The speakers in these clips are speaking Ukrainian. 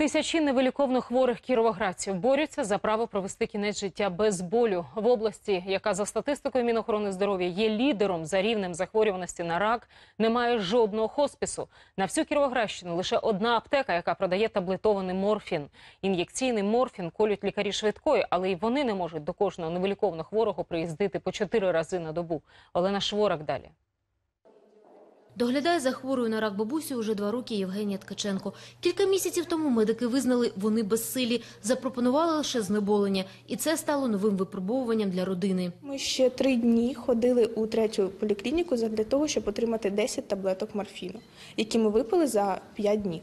Тисячі невиліковно хворих кіровоградців борються за право провести кінець життя без болю в області, яка за статистикою Мінохорони здоров'я є лідером за рівнем захворюваності на рак. Немає жодного хоспісу. На всю Кіровоградщину лише одна аптека, яка продає таблетований морфін. Ін'єкційний морфін колють лікарі швидкої, але й вони не можуть до кожного невиліковно хворого приїздити по чотири рази на добу. Олена Шворак далі. Доглядає за хворою на рак бабусю уже два роки Євгенія Ткаченко. Кілька місяців тому медики визнали, вони безсилі, запропонували лише знеболення. І це стало новим випробовуванням для родини. Ми ще три дні ходили у третю поліклініку для того, щоб отримати 10 таблеток морфіну, які ми випили за 5 днів.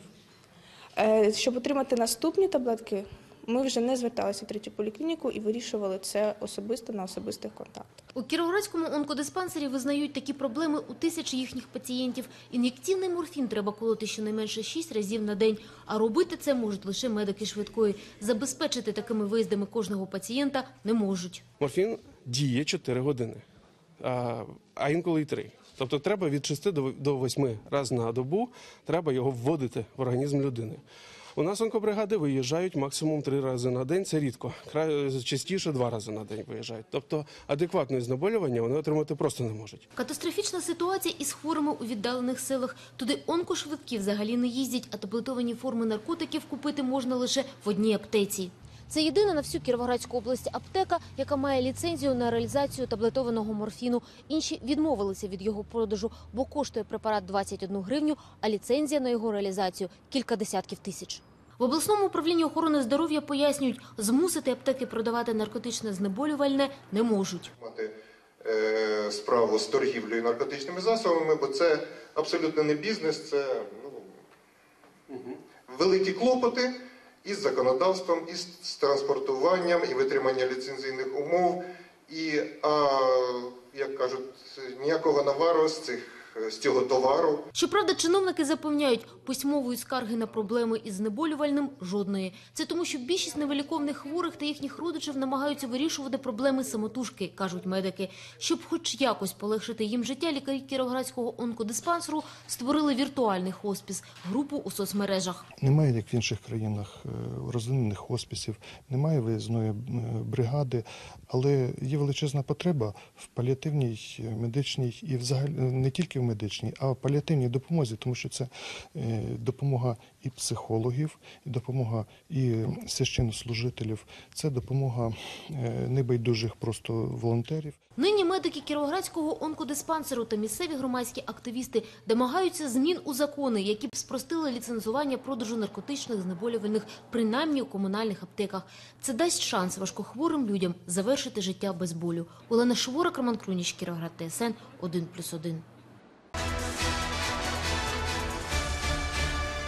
Е, Щоб отримати наступні таблетки, ми вже не зверталися в третю поліклініку і вирішували це особисто на особистих контактах. У Кіровоградському онкодиспансері визнають такі проблеми у тисячі їхніх пацієнтів. Ін'єкційний морфін треба колоти щонайменше 6 разів на день, а робити це можуть лише медики швидкої. Забезпечити такими виїздами кожного пацієнта не можуть. Морфін діє 4 години, а, інколи й 3. Тобто треба від 6 до- до 8 разів на добу треба його вводити в організм людини. У нас онкобригади виїжджають максимум 3 рази на день, це рідко. Кра- Частіше 2 рази на день виїжджають. Тобто адекватне знеболювання вони отримати просто не можуть. Катастрофічна ситуація із хворими у віддалених селах. Туди онкошвидкі взагалі не їздять, а таблетовані форми наркотиків купити можна лише в одній аптеці. Це єдина на всю Кіровоградську область аптека, яка має ліцензію на реалізацію таблетованого морфіну. Інші відмовилися від його продажу, бо коштує препарат 21 гривню, а ліцензія на його реалізацію кілька десятків тисяч. В обласному управлінні охорони здоров'я пояснюють, змусити аптеки продавати наркотичне знеболювальне не можуть. мати е, справу з торгівлею наркотичними засобами, бо це абсолютно не бізнес, це ну, великі клопоти із законодавством, із з транспортуванням і витримання ліцензійних умов. І, а, як кажуть, ніякого навару з цих з цього товару Щоправда, чиновники запевняють, письмової скарги на проблеми із знеболювальним жодної. Це тому, що більшість невиліковних хворих та їхніх родичів намагаються вирішувати проблеми самотужки, кажуть медики. Щоб хоч якось полегшити їм життя, лікарі Кіровоградського онкодиспансеру створили віртуальний хоспіс, групу у соцмережах. Немає, як в інших країнах, е, розвинених хоспісів, немає виїзної е, бригади, але є величезна потреба в паліативній е, медичній і взагалі е, не тільки в медичній, а в паліативній допомозі, тому що це е, допомога і психологів, і допомога і священнослужителів, це допомога е, небайдужих просто волонтерів. Нині медики Кіровоградського онкодиспансеру та місцеві громадські активісти домагаються змін у закони, які б спростили ліцензування продажу наркотичних знеболювальних, принаймні у комунальних аптеках. Це дасть шанс важкохворим людям завершити життя без болю. Олена Шворак, Роман Круніч, Кіровоград, ТСН 1+,1.